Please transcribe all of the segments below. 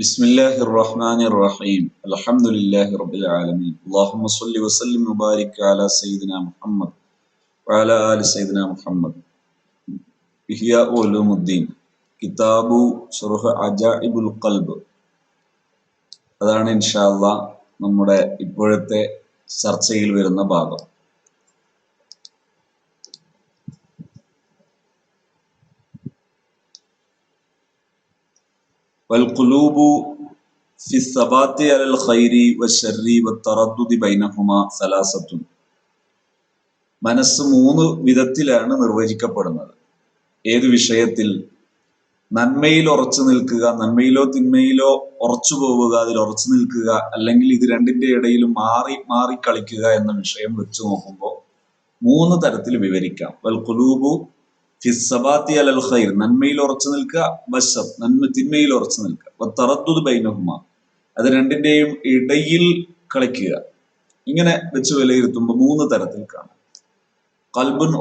بسم الله الرحمن الرحيم الحمد لله رب العالمين اللهم صل وسلم وبارك على سيدنا محمد وعلى آل سيدنا محمد إحياء علوم الدين കിതാബു ഷുറുഹ് അജാഇബുൽ ഖൽബ് അതാണ് ഇൻഷാല്ല നമ്മുടെ ഇപ്പോഴത്തെ ചർച്ചയിൽ വരുന്ന ഭാഗം والقلوب في الثبات على الخير والشر والتردد بينهما ثلاثة മനസ്സ് മൂന്ന് വിധത്തിലാണ് നിർവചിക്കപ്പെടുന്നത് ഏത് വിഷയത്തിൽ നന്മയിൽ ഉറച്ചു നിൽക്കുക നന്മയിലോ തിന്മയിലോ ഉറച്ചു പോവുക അതിൽ ഉറച്ചു നിൽക്കുക അല്ലെങ്കിൽ ഇത് രണ്ടിന്റെ ഇടയിൽ മാറി മാറി കളിക്കുക എന്ന വിഷയം വെച്ച് നോക്കുമ്പോൾ മൂന്ന് തരത്തിൽ വിവരിക്കാം വൽ കുലൂബു ഫിസ്സബാത്തി അലൽ ഖൈർ നന്മയിൽ ഉറച്ചു നിൽക്കുക ബസ് നന്മ തിന്മയിൽ ഉറച്ചു നിൽക്കുക. തറദ്ദുദ് ബൈനഹുമ അത് രണ്ടിന്റെയും ഇടയിൽ കളിക്കുക. ഇങ്ങനെ വെച്ച് വിലയിരുത്തുമ്പോൾ മൂന്ന് തരത്തിൽ കാണാം. കൽബുൻ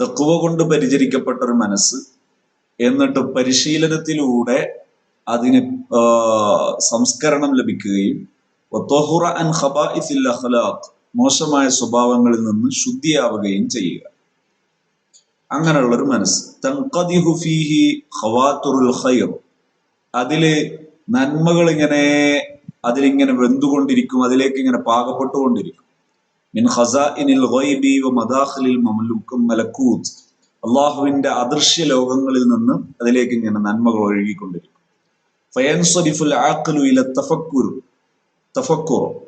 തക്കുവ കൊണ്ട് പരിചരിക്കപ്പെട്ട ഒരു മനസ്സ് എന്നിട്ട് പരിശീലനത്തിലൂടെ അതിന് സംസ്കരണം ലഭിക്കുകയും അൻ മോശമായ സ്വഭാവങ്ങളിൽ നിന്ന് ശുദ്ധിയാവുകയും ചെയ്യുക. അങ്ങനെയുള്ളൊരു മനസ്സ്. തൻഖദിഹു ഫീഹി ഖവാത്തുറുൽ ഖൈർ. അതിൽ നന്മകൾ ഇങ്ങനെ അതിലിങ്ങനെ വെന്തുകൊണ്ടിരിക്കും അതിലേക്ക് ഇങ്ങനെ പാകപ്പെട്ടുകൊണ്ടിരിക്കും. മിൻ ഖസാഇനിൽ ഗൈബി അള്ളാഹുവിന്റെ അദൃശ്യ ലോകങ്ങളിൽ നിന്ന് അതിലേക്ക് ഇങ്ങനെ നന്മകൾ ഒഴുകിക്കൊണ്ടിരിക്കും. ഫയൻസരിഫുൽ ആഖലു ഇല തഫക്കുർ.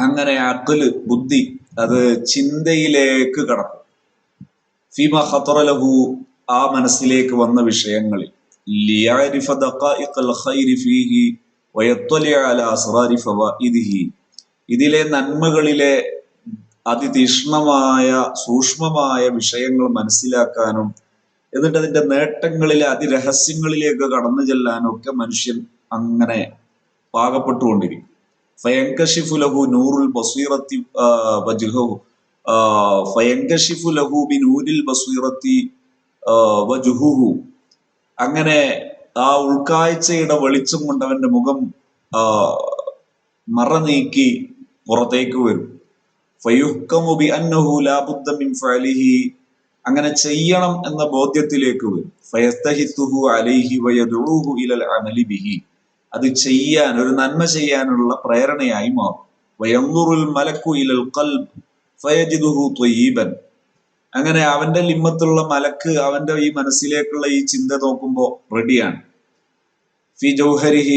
അങ്ങനെ അക്കൽ ബുദ്ധി അത് ചിന്തയിലേക്ക് കടക്കും ഫീമ ഖത്തറലഹു ആ മനസ്സിലേക്ക് വന്ന വിഷയങ്ങളിൽ. ഇതിലെ നന്മകളിലെ അതിതീഷ്ണമായ സൂക്ഷ്മമായ വിഷയങ്ങൾ മനസ്സിലാക്കാനും എന്നിട്ട് അതിന്റെ നേട്ടങ്ങളിലെ അതിരഹസ്യങ്ങളിലേക്ക് കടന്നു ചെല്ലാനും ഒക്കെ മനുഷ്യൻ അങ്ങനെ പാകപ്പെട്ടുകൊണ്ടിരിക്കും ഫയങ്കഷിഫു ലഹു നൂറുൽ ബസീറത്തി വജുഹു. ബി നൂരിൽ ബസീറത്തി അങ്ങനെ ആ ഉൾക്കാഴ്ചയുടെ വെളിച്ചം കൊണ്ട് അവന്റെ മുഖം മറ നീക്കി പുറത്തേക്ക് വരും. ഫയുഹ്കമുബി അന്നഹു ലാബുദ്ദ മിൻ ഫഅലിഹി. അങ്ങനെ ചെയ്യണം എന്ന ബോധ്യത്തിലേക്ക് വരും. ഫയസ്തഹിത്തുഹു അലൈഹി വയദുഹു ഇലൽ അമലി ബിഹി. അത് ചെയ്യാൻ ഒരു നന്മ ചെയ്യാനുള്ള പ്രേരണയായി മാറും. മലക്കു ഫയജിദുഹു അങ്ങനെ അവന്റെ ലിമ്മത്തുള്ള മലക്ക് അവന്റെ ഈ മനസ്സിലേക്കുള്ള ഈ ചിന്ത നോക്കുമ്പോൾ റെഡിയാണ്. ഫി ജൗഹരിഹി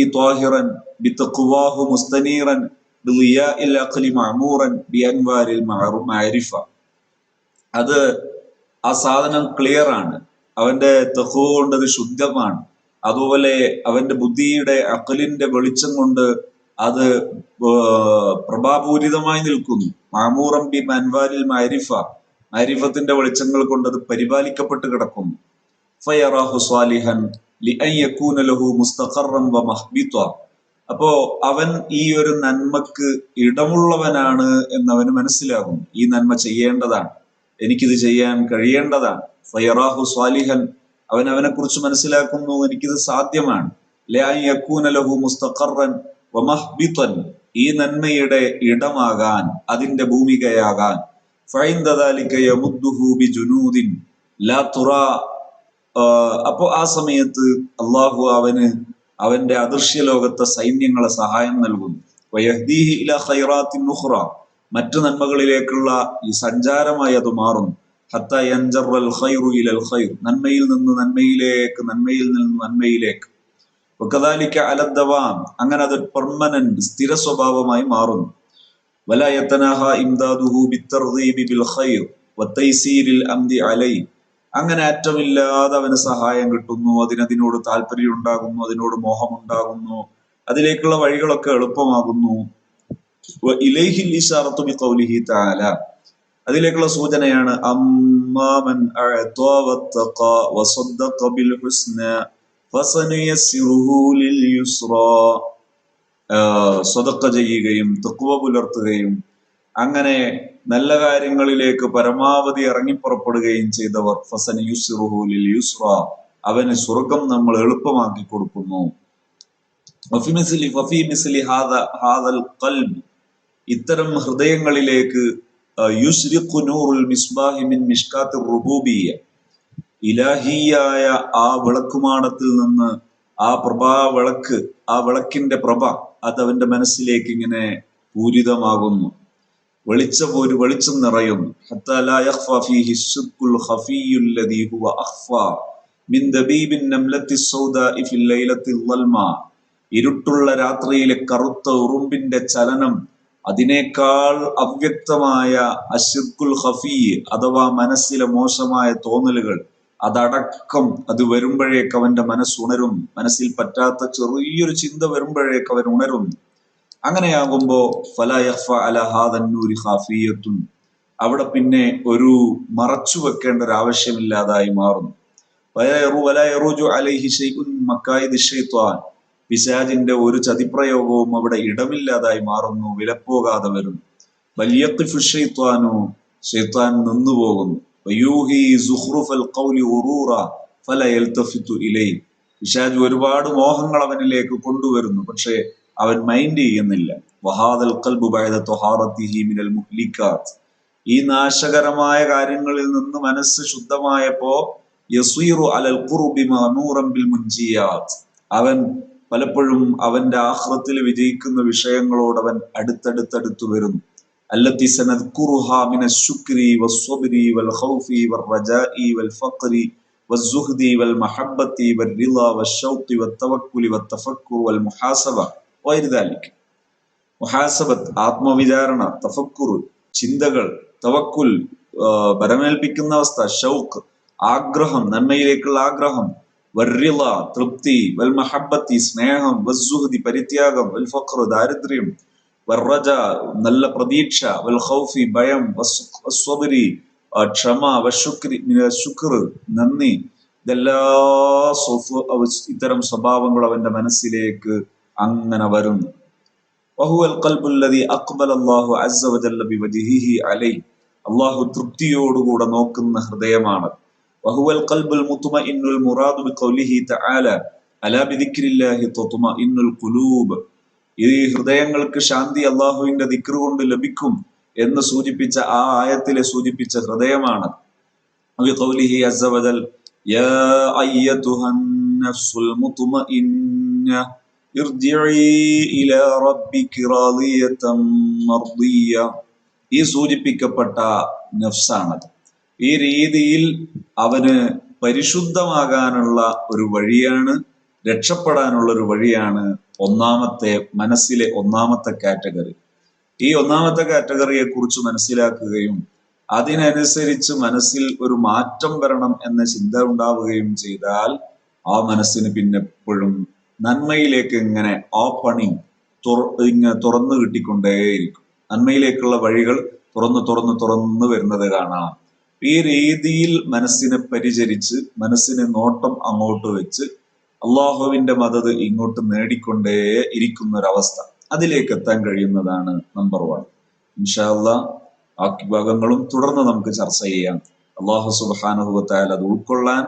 മുസ്തനീറൻ മഅരിഫ അത് ആ സാധനം ക്ലിയർ ആണ്. അവന്റെ തഖ്വ കൊണ്ടത് ശുദ്ധമാണ്. അതുപോലെ അവന്റെ ബുദ്ധിയുടെ അക്കലിന്റെ വെളിച്ചം കൊണ്ട് അത് പ്രഭാപൂരിതമായി നിൽക്കുന്നു. മാമൂറം ബി മൻവാലിൽ മാരിഫ മാരിഫത്തിന്റെ വെളിച്ചങ്ങൾ കൊണ്ട് അത് പരിപാലിക്കപ്പെട്ട് കിടക്കുന്നു. ഫയറാഹു സ്വാലിഹൻ ലഹു അപ്പോ അവൻ ഈ ഒരു നന്മക്ക് ഇടമുള്ളവനാണ് എന്നവന് മനസ്സിലാകും ഈ നന്മ ചെയ്യേണ്ടതാണ്. എനിക്കിത് ചെയ്യാൻ കഴിയേണ്ടതാണ്. ഫയറാഹു സ്വാലിഹൻ അവൻ അവനെ കുറിച്ച് മനസ്സിലാക്കുന്നു. എനിക്കിത് സാധ്യമാണ്. ലഹു മുസ്തഖറൻ ഈ നന്മയുടെ ഇടമാകാൻ അതിന്റെ ഭൂമികയാകാൻ. അപ്പോ ആ സമയത്ത് അള്ളാഹു അവന് അവന്റെ അദൃശ്യ ലോകത്തെ സൈന്യങ്ങളെ സഹായം നൽകുന്നു. മറ്റു നന്മകളിലേക്കുള്ള ഈ സഞ്ചാരമായി അത് മാറുന്നു. നന്മയിൽ നിന്ന് നന്മയിലേക്ക് നന്മയിൽ നിന്ന് നന്മയിലേക്ക്. അലദ്ദവാം അങ്ങനെ അത് പെർമനന്റ് സ്ഥിര സ്വഭാവമായി മാറുന്നു. അങ്ങനെ അറ്റമില്ലാതെ അവന് സഹായം കിട്ടുന്നു അതിനതിനോട് താല്പര്യം ഉണ്ടാകുന്നു അതിനോട് മോഹമുണ്ടാകുന്നു അതിലേക്കുള്ള വഴികളൊക്കെ എളുപ്പമാകുന്നു. ഇലൈഹിൽ ഇഷാറത്തു ബി കൗലിഹി തആല. അതിലേക്കുള്ള സൂചനയാണ് അമ്മാമൻ സ്വതക്ക ചെയ്യുകയും തക്കുവ പുലർത്തുകയും അങ്ങനെ നല്ല കാര്യങ്ങളിലേക്ക് പരമാവധി ഇറങ്ങിപ്പുറപ്പെടുകയും ചെയ്തവർ ഫസൻ യുസ്റുഹുലിൽ യുസ്ര അവന് സ്വർഗം നമ്മൾ എളുപ്പമാക്കി കൊടുക്കുന്നു. ഇത്തരം ഹൃദയങ്ങളിലേക്ക് യുസ്രിഖു നൂറുൽ മിസ്ബാഹി മിൻ മിഷ്കാത്ത് റുബൂബിയ ഇലാഹിയായ ആ വിളക്കുമാണത്തിൽ നിന്ന് ആ പ്രഭാ വിളക്ക് ആ വിളക്കിന്റെ പ്രഭ അത് അവന്റെ മനസ്സിലേക്ക് ഇങ്ങനെ പൂരിതമാകുന്നു. വെളിച്ചം ഒരു വെളിച്ചം നിറയുന്നു. ഇരുട്ടുള്ള രാത്രിയിലെ കറുത്ത ഉറുമ്പിന്റെ ചലനം അതിനേക്കാൾ അവ്യക്തമായ അഷിർക്കുൽ ഖഫീ അഥവാ മനസ്സിലെ മോശമായ തോന്നലുകൾ അതടക്കം അത് വരുമ്പോഴേക്ക് അവന്റെ മനസ്സുണരും മനസ്സിൽ പറ്റാത്ത ചെറിയൊരു ചിന്ത വരുമ്പോഴേക്ക് അവൻ ഉണരും. അങ്ങനെയാകുമ്പോ ഫലാ യഖ്ഫ അലാ ഹാദൻ നൂരി അവിടെ പിന്നെ ഒരു മറച്ചു വെക്കേണ്ട ഒരു ആവശ്യമില്ലാതായി മാറുന്നു. പിശാജിന്റെ ഒരു ചതിപ്രയോഗവും അവിടെ ഇടമില്ലാതായി മാറുന്നു വിലപ്പോകാതെ വരുന്നു. വലിയഖിഫു ഷെയ്ത്താൻ നിന്നു പോകുന്നു പിശാജ് ഒരുപാട് മോഹങ്ങൾ അവനിലേക്ക് കൊണ്ടുവരുന്നു പക്ഷെ അവൻ മൈൻഡ് ചെയ്യുന്നില്ല. വഹാദൽ ഈ നാശകരമായ കാര്യങ്ങളിൽ നിന്ന് മനസ്സ് ശുദ്ധമായപ്പോ യസീറു അലൽ അവൻ പലപ്പോഴും അവന്റെ ആഹ്റത്തിൽ വിജയിക്കുന്ന വിഷയങ്ങളോട് അവൻ അടുത്തടുത്തടുത്തു വരുന്നു التي سنذكرها من الشكر والصبر والخوف والرجاء والفقر والزهد والمحبة والرضا والشوق والتوكل والتفكر والمحاسبة وغير ذلك മുഹാസബത്ത് ആത്മവിചാരണ തഫക്കുർ ചിന്തകൾ തവക്കുൽ ആ, ബരമേൽപ്പിക്കുന്ന അവസ്ഥ ഷൗക്ക് ആഗ്രഹം നന്മയിലേക്കുള്ള ആഗ്രഹം വർറിള തൃപ്തി വൽ മഹബത്തി സ്നേഹം വസ്സുഹതി പരിത്യാഗം വൽ ഫക്ർ ദാരിദ്ര്യം വർറജ നല്ല പ്രതീക്ഷ വൽ ഖൗഫി ഭയം വസ്വബരി ക്ഷമ വശുക്രി ശുക്ർ നന്ദി. ഇതെല്ലാ ഇത്തരം സ്വഭാവങ്ങൾ അവന്റെ മനസ്സിലേക്ക് അങ്ങനെ വരുന്നു. അള്ളാഹു തൃപ്തിയോടുകൂടെ നോക്കുന്ന ഹൃദയമാണ്. وهو القلب المطمئن المراد بقوله تعالى ألا بذكر الله تطمئن القلوب ഈ ഹൃദയങ്ങൾക്ക് ശാന്തി അള്ളാഹുവിന്റെ ദിക്ർ കൊണ്ട് ലഭിക്കും എന്ന് സൂചിപ്പിച്ച ആ ആയത്തിലെ സൂചിപ്പിച്ച ഹൃദയമാണ് بقوله عز وجل يا أيتها النفس المطمئنة ارجعي إلى ربك راضية مرضية ഈ സൂചിപ്പിക്കപ്പെട്ട നഫ്സാണത് ഈ രീതിയിൽ അവന് പരിശുദ്ധമാകാനുള്ള ഒരു വഴിയാണ് രക്ഷപ്പെടാനുള്ള ഒരു വഴിയാണ് ഒന്നാമത്തെ മനസ്സിലെ ഒന്നാമത്തെ കാറ്റഗറി. ഈ ഒന്നാമത്തെ കാറ്റഗറിയെ കുറിച്ച് മനസ്സിലാക്കുകയും അതിനനുസരിച്ച് മനസ്സിൽ ഒരു മാറ്റം വരണം എന്ന ചിന്ത ഉണ്ടാവുകയും ചെയ്താൽ ആ മനസ്സിന് പിന്നെ എപ്പോഴും നന്മയിലേക്ക് ഇങ്ങനെ ഓപ്പണിങ് ഇങ്ങനെ തുറന്നു കിട്ടിക്കൊണ്ടേയിരിക്കും. നന്മയിലേക്കുള്ള വഴികൾ തുറന്ന് തുറന്ന് തുറന്ന് വരുന്നത് കാണാം. ഈ രീതിയിൽ മനസ്സിനെ പരിചരിച്ച് മനസ്സിനെ നോട്ടം അങ്ങോട്ട് വെച്ച് അള്ളാഹുവിന്റെ മതത് ഇങ്ങോട്ട് നേടിക്കൊണ്ടേ ഇരിക്കുന്ന ഒരവസ്ഥ അതിലേക്ക് എത്താൻ കഴിയുന്നതാണ് നമ്പർ വൺ ഇൻഷാല്ല ബാക്കി ഭാഗങ്ങളും തുടർന്ന് നമുക്ക് ചർച്ച ചെയ്യാം. അള്ളാഹു സുബാനുഭവത്തായാൽ അത് ഉൾക്കൊള്ളാൻ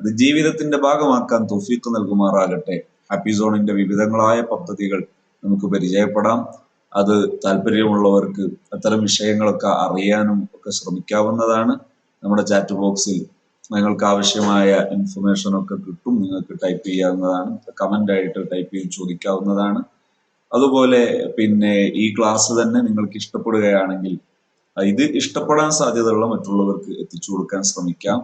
അത് ജീവിതത്തിന്റെ ഭാഗമാക്കാൻ തൊഫീക്ക് നൽകുമാറാകട്ടെ. ഹാപ്പി സോണിന്റെ വിവിധങ്ങളായ പദ്ധതികൾ നമുക്ക് പരിചയപ്പെടാം. അത് താല്പര്യമുള്ളവർക്ക് അത്തരം വിഷയങ്ങളൊക്കെ അറിയാനും ഒക്കെ ശ്രമിക്കാവുന്നതാണ്. നമ്മുടെ ചാറ്റ് ബോക്സിൽ നിങ്ങൾക്ക് ആവശ്യമായ ഇൻഫർമേഷൻ ഒക്കെ കിട്ടും. നിങ്ങൾക്ക് ടൈപ്പ് ചെയ്യാവുന്നതാണ്. കമന്റ് ആയിട്ട് ടൈപ്പ് ചെയ്ത് ചോദിക്കാവുന്നതാണ്. അതുപോലെ പിന്നെ ഈ ക്ലാസ് തന്നെ നിങ്ങൾക്ക് ഇഷ്ടപ്പെടുകയാണെങ്കിൽ ഇത് ഇഷ്ടപ്പെടാൻ സാധ്യതയുള്ള മറ്റുള്ളവർക്ക് എത്തിച്ചു കൊടുക്കാൻ ശ്രമിക്കാം.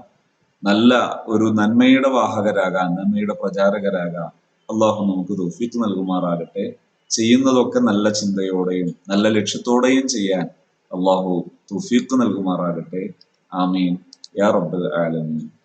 നല്ല ഒരു നന്മയുടെ വാഹകരാകാൻ നന്മയുടെ പ്രചാരകരാകാൻ അള്ളാഹു നമുക്ക് തോഫീക്ക് നൽകുമാറാകട്ടെ. ചെയ്യുന്നതൊക്കെ നല്ല ചിന്തയോടെയും നല്ല ലക്ഷ്യത്തോടെയും ചെയ്യാൻ അള്ളാഹു തുഫീക്ക് നൽകുമാറാകട്ടെ. آمين. يا رب العالمين.